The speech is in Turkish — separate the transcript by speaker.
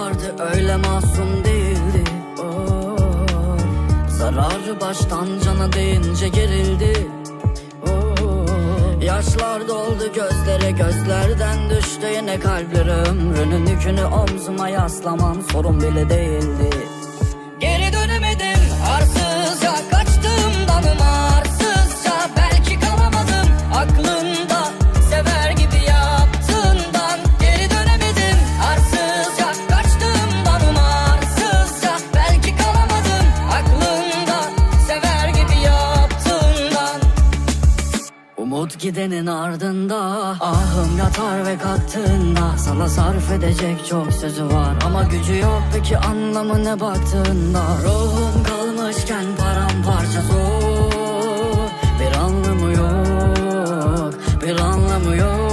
Speaker 1: Vardı öyle masum değildi oh. Zararı baştan cana değince gerildi oh. Yaşlar doldu gözlere gözlerden düştü yine kalpleri Ömrünün yükünü omzuma yaslamam sorun bile değildi Umut gidenin ardında Ahım yatar ve kattığında Sana sarf edecek çok sözü var. Ama gücü yok peki anlamı ne baktığında? Ruhum kalmışken paramparça zor. Bir anlamı yok Bir anlamı yok.